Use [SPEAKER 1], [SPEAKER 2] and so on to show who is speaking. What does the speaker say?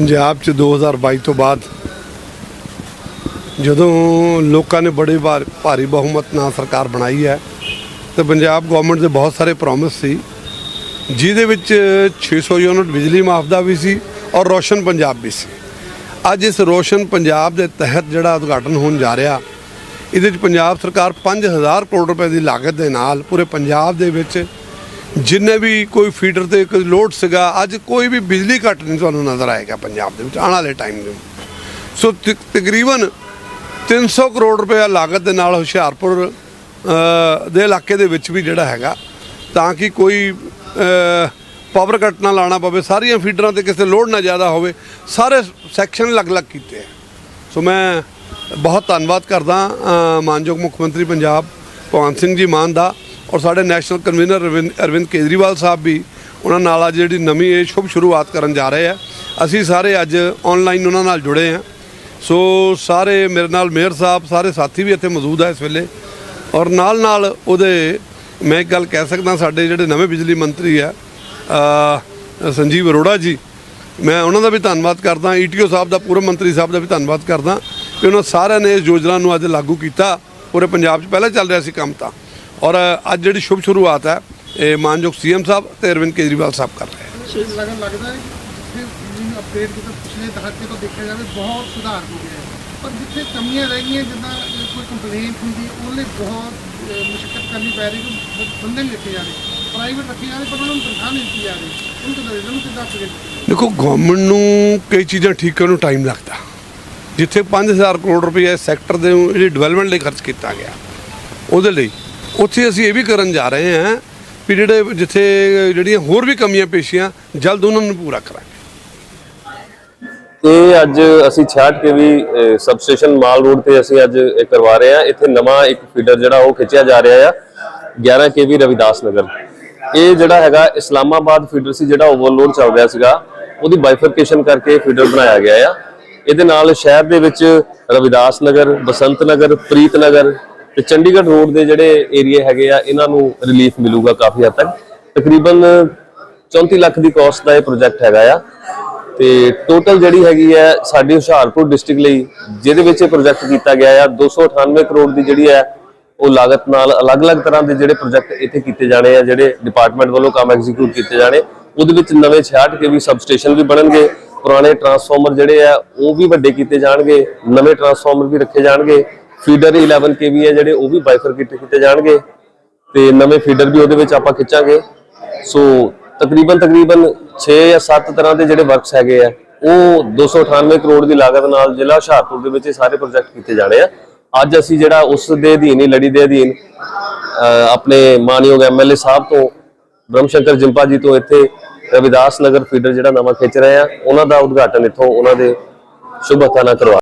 [SPEAKER 1] ਪੰਜਾਬ 'ਚ 2022 ਤੋਂ ਬਾਅਦ ਜਦੋਂ ਲੋਕਾਂ ਨੇ ਬੜੇ ਭਾਰ- ਭਾਰੀ ਬਹੁਮਤ ਨਾਲ ਸਰਕਾਰ ਬਣਾਈ ਹੈ, ਤੇ ਪੰਜਾਬ ਗਵਰਨਮੈਂਟ ਦੇ ਬਹੁਤ ਸਾਰੇ ਪ੍ਰੋਮਿਸ ਸੀ, ਜਿਹਦੇ ਵਿੱਚ 600 ਯੂਨਿਟ ਬਿਜਲੀ ਮਾਫ ਦਾ ਵੀ ਸੀ ਔਰ ਰੋਸ਼ਨ ਪੰਜਾਬ ਵੀ ਸੀ। ਅੱਜ ਇਸ ਰੋਸ਼ਨ ਪੰਜਾਬ ਦੇ ਤਹਿਤ ਜਿਹੜਾ ਉਦਘਾਟਨ ਹੋਣ ਜਾ ਰਿਹਾ, ਇਹਦੇ ਵਿੱਚ ਪੰਜਾਬ ਸਰਕਾਰ 5000 ਕਰੋੜ ਰੁਪਏ ਦੀ ਲਾਗਤ ਦੇ ਨਾਲ ਪੂਰੇ ਪੰਜਾਬ ਦੇ ਵਿੱਚ ਜਿੰਨੇ ਵੀ ਕੋਈ ਫੀਡਰ ਤੇ ਕੋਈ ਲੋਡ ਸੀਗਾ, ਅੱਜ ਕੋਈ ਵੀ ਬਿਜਲੀ ਕੱਟ ਨਹੀਂ ਤੁਹਾਨੂੰ ਨਜ਼ਰ ਆਏਗਾ ਪੰਜਾਬ ਦੇ ਵਿੱਚ, ਆਉਣ ਵਾਲੇ ਟਾਈਮ ਦੇ ਸੋ ਤਕ- ਤਕਰੀਬਨ 300 ਕਰੋੜ ਰੁਪਏ ਲਾਗਤ ਦੇ ਨਾਲ ਹੁਸ਼ਿਆਰਪੁਰ ਦੇ ਇਲਾਕੇ ਦੇ ਵਿੱਚ ਵੀ ਜਿਹੜਾ ਹੈਗਾ, ਤਾਂ ਕਿ ਕੋਈ ਪਾਵਰ ਕੱਟ ਨਾ ਲਾਣਾ ਪਵੇ, ਸਾਰੀਆਂ ਫੀਡਰਾਂ ਤੇ ਕਿਸੇ ਲੋਡ ਨਾ ਜ਼ਿਆਦਾ ਹੋਵੇ, ਸਾਰੇ ਸੈਕਸ਼ਨ ਅਲੱਗ-ਅਲੱਗ ਕੀਤੇ ਹੈ ਸੋ ਮੈਂ ਬਹੁਤ ਧੰਨਵਾਦ ਕਰਦਾ ਮਾਨਯੋਗ ਮੁੱਖ ਮੰਤਰੀ ਪੰਜਾਬ, ਭਗਵੰਤ ਸਿੰਘ ਜੀ ਮਾਨ ਦਾ। ਔਰ ਸਾਡੇ ਨੈਸ਼ਨਲ ਕਨਵੀਨਰ ਅਰਵਿੰਦ ਅਰਵਿੰਦ ਕੇਜਰੀਵਾਲ ਸਾਹਿਬ ਵੀ ਉਹਨਾਂ ਨਾਲ ਅੱਜ ਜਿਹੜੀ ਨਵੀਂ ਇਹ ਸ਼ੁਭ ਸ਼ੁਰੂਆਤ ਕਰਨ ਜਾ ਰਹੇ ਆ। ਅਸੀਂ ਸਾਰੇ ਅੱਜ ਆਨਲਾਈਨ ਉਹਨਾਂ ਨਾਲ ਜੁੜੇ ਆ। ਸੋ ਸਾਰੇ ਮੇਰੇ ਨਾਲ ਮੇਅਰ ਸਾਹਿਬ, ਸਾਰੇ ਸਾਥੀ ਵੀ ਇੱਥੇ ਮੌਜੂਦ ਆ ਇਸ ਵੇਲੇ। ਔਰ ਨਾਲ ਨਾਲ ਉਹਦੇ ਮੈਂ ਇੱਕ ਗੱਲ ਕਹਿ ਸਕਦਾ, ਸਾਡੇ ਜਿਹੜੇ ਨਵੇਂ ਬਿਜਲੀ ਮੰਤਰੀ ਆ ਸੰਜੀਵ ਅਰੋੜਾ ਜੀ, ਮੈਂ ਉਹਨਾਂ ਦਾ ਵੀ ਧੰਨਵਾਦ ਕਰਦਾ ਈਟੀਓ ਸਾਹਿਬ ਦਾ, ਪੂਰਵ ਮੰਤਰੀ ਸਾਹਿਬ ਦਾ ਵੀ ਧੰਨਵਾਦ ਕਰਦਾ ਕਿ ਉਹਨਾਂ ਸਾਰਿਆਂ ਨੇ ਇਸ ਯੋਜਨਾ ਨੂੰ ਅੱਜ ਲਾਗੂ ਕੀਤਾ। ਪੂਰੇ ਪੰਜਾਬ 'ਚ ਪਹਿਲਾਂ ਚੱਲ ਰਿਹਾ ਸੀ ਕੰਮ ਤਾਂ। ਔਰ ਅੱਜ ਜਿਹੜੀ ਸ਼ੁਭ ਸ਼ੁਰੂਆਤ ਹੈ ਇਹ ਮਾਨਯੋਗ ਸੀਐਮ ਸਾਹਿਬ ਤੇ ਅਰਵਿੰਦ ਕੇਜਰੀਵਾਲ ਸਾਹਿਬ ਕਰ ਰਹੇ ਹੈ
[SPEAKER 2] ਸ਼ੇਰ ਲੱਗਣ ਲੱਗਦਾ ਹੈ ਕਿ ਜਿੱਥੇ ਬਿਜਲੀ ਨੂੰ ਅਪਡੇਟ ਕੀਤਾ ਪਿਛਲੇ ਦਹਾਕੇ ਤੋਂ ਦੇਖਿਆ ਜਾਵੇ ਬਹੁਤ ਸੁਧਾਰ ਹੋ ਗਿਆ ਹੈ। ਪਰ ਜਿੱਥੇ ਕਮੀਆਂ ਰਹਿ ਗਈਆਂ ਜਿੱਦਾਂ ਕੋਈ ਕੰਪਲੇਂਟ ਹੁੰਦੀ ਹੈ, ਉਹਦੇ ਲਈ ਬਹੁਤ ਮੁਸ਼ਕਲ ਕਰਨੀ ਪੈ ਰਹੀ ਕਿ ਬੰਦੇ ਨਹੀਂ ਰੱਖੇ ਜਾ ਰਹੇ। ਪ੍ਰਾਈਵੇਟ ਰੱਖੇ ਜਾ ਰਹੇ ਪਰ ਉਹਨਾਂ ਨੂੰ ਤਨਖਾਹ ਨਹੀਂ ਦਿੱਤੀ ਜਾ ਰਹੀ। ਉਹਨਾਂ ਤੋਂ ਇਹਨਾਂ ਨੂੰ ਕਿੱਦਾਂ ਅਪਡੇਟ
[SPEAKER 1] ਦੇਖੋ ਗਵਰਨਮੈਂਟ ਨੂੰ ਕਈ ਚੀਜ਼ਾਂ ਠੀਕ ਕਰਨ ਨੂੰ ਟਾਈਮ ਲੱਗਦਾ। ਜਿੱਥੇ 5000 ਕਰੋੜ ਰੁਪਏ ਸੈਕਟਰ ਦੇ ਜਿਹੜੀ ਡਿਵੈਲਪਮੈਂਟ ਲਈ ਖਰਚ ਕੀਤਾ ਗਿਆ ਉਹਦੇ ਲਈ ਉੱਥੇ ਅਸੀਂ ਇਹ ਵੀ ਕਰਨ ਜਾ ਰਹੇ ਹਾਂ ਵੀ ਜਿਹੜੇ ਜਿੱਥੇ ਜਿਹੜੀਆਂ ਹੋਰ ਵੀ ਕਮੀਆਂ ਪੇਸ਼ੀਆਂ, ਜਲਦ ਉਹਨਾਂ ਨੂੰ ਪੂਰਾ ਕਰਾਂਗੇ।
[SPEAKER 3] ਇਹ ਅੱਜ ਅਸੀਂ 66 ਕੇਵੀ ਸਬਸਟੇਸ਼ਨ ਮਾਲ ਰੋਡ ਤੇ ਅਸੀਂ ਅੱਜ ਇਹ ਕਰਵਾ ਰਹੇ ਹਾਂ। ਇੱਥੇ ਨਵਾਂ ਇੱਕ ਫੀਡਰ ਜਿਹੜਾ ਉਹ ਖਿੱਚਿਆ ਜਾ ਰਿਹਾ ਆ 11 ਕੇਵੀ ਰਵਿਦਾਸ ਨਗਰ ਇਹ ਜਿਹੜਾ ਹੈਗਾ, ਇਸਲਾਮਾਬਾਦ ਫੀਡਰ ਸੀ ਜਿਹੜਾ ਓਵਰਲੋਡ ਚੱਲ ਰਿਹਾ ਸੀਗਾ। ਉਹਦੀ ਬਾਈਫਰਕੇਸ਼ਨ ਕਰਕੇ ਫੀਡਰ ਬਣਾਇਆ ਗਿਆ ਆ। ਇਹਦੇ ਨਾਲ ਸ਼ਹਿਰ ਦੇ ਵਿੱਚ ਰਵਿਦਾਸ ਨਗਰ ਬਸੰਤ ਨਗਰ ਪ੍ਰੀਤ ਨਗਰ ਤੇ ਚੰਡੀਗੜ੍ਹ ਰੋਡ ਦੇ ਜਿਹੜੇ ਏਰੀਆ ਹੈਗੇ ਆ, ਇਹਨਾਂ ਨੂੰ ਰਿਲੀਫ ਮਿਲੂਗਾ ਕਾਫੀ ਹੱਦ ਤੱਕ। ਤਕਰੀਬਨ 34 ਲੱਖ ਦੀ ਕਾਸਟ ਦਾ ਇਹ ਪ੍ਰੋਜੈਕਟ ਹੈਗਾ ਆ। ਤੇ ਟੋਟਲ ਜਿਹੜੀ ਹੈਗੀ ਹੈ ਸਾਡੀ ਹੁਸ਼ਿਆਰਪੁਰ ਡਿਸਟ੍ਰਿਕਟ ਲਈ, ਜਿਹਦੇ ਵਿੱਚ ਇਹ ਪ੍ਰੋਜੈਕਟ ਕੀਤਾ ਗਿਆ ਆ 298 ਕਰੋੜ ਦੀ ਜਿਹੜੀ ਹੈ ਉਹ ਲਾਗਤ ਨਾਲ ਅਲੱਗ-ਅਲੱਗ ਤਰ੍ਹਾਂ ਦੇ ਜਿਹੜੇ ਪ੍ਰੋਜੈਕਟ ਇੱਥੇ ਕੀਤੇ ਜਾਣੇ ਆ, ਜਿਹੜੇ ਡਿਪਾਰਟਮੈਂਟ ਵੱਲੋਂ ਕੰਮ ਐਗਜ਼ੀਕਿਊਟ ਕੀਤੇ ਜਾਣੇ, ਉਹਦੇ ਵਿੱਚ ਨਵੇਂ 66 ਕੇਵੀ ਸਬਸਟੇਸ਼ਨ ਵੀ ਬਣਨਗੇ, ਪੁਰਾਣੇ ਟਰਾਂਸਫਾਰਮਰ ਜਿਹੜੇ ਆ, ਉਹ ਵੀ ਵੱਡੇ ਕੀਤੇ ਜਾਣਗੇ, ਨਵੇਂ ਟਰਾਂਸਫਾਰਮਰ ਵੀ ਰੱਖੇ ਜਾਣਗੇ ਫੀਡਰ 11 ਕੇਵੀ ਹੈ ਜਿਹੜੇ ਉਹ ਵੀ ਬਾਈਫਰਕੇਟ ਕੀਤੇ ਜਾਣਗੇ ਤੇ ਨਵੇਂ ਫੀਡਰ ਵੀ ਉਹਦੇ ਵਿੱਚ ਆਪਾਂ ਖਿੱਚਾਂਗੇ। ਸੋ ਤਕਰੀਬਨ ਤਕਰੀਬਨ 6 ਜਾਂ 7 ਤਰ੍ਹਾਂ ਦੇ ਜਿਹੜੇ ਵਰਕਸ ਹੈਗੇ ਆ, ਉਹ 298 ਕਰੋੜ ਦੀ ਲਾਗਤ ਨਾਲ ਜ਼ਿਲ੍ਹਾ ਹੁਸ਼ਿਆਰਪੁਰ ਦੇ ਵਿੱਚ ਇਹ ਸਾਰੇ ਪ੍ਰੋਜੈਕਟ ਕੀਤੇ ਜਾਣੇ ਆ। ਅੱਜ ਅਸੀਂ ਜਿਹੜਾ ਉਸ ਦੇ ਅਧੀਨ ਹੀ ਲੜੀ ਦੇ ਅਧੀਨ ਆਪਣੇ ਮਾਨਯੋਗ ਐਮਐਲਏ ਸਾਹਿਬ ਤੋਂ ਬ੍ਰਹਮ ਸ਼ੰਕਰ ਜਿੰਪਾ ਜੀ ਤੋਂ ਇੱਥੇ ਰਵਿਦਾਸ ਨਗਰ ਫੀਡਰ ਜਿਹੜਾ ਨਵਾਂ ਖਿੱਚ ਰਹੇ ਆ, ਉਹਨਾਂ ਦਾ ਉਦਘਾਟਨ ਇੱਥੋਂ ਉਹਨਾਂ ਦੇ ਸ਼ੁਭ ਹੱਥਾਂ ਨਾਲ ਕਰਵਾ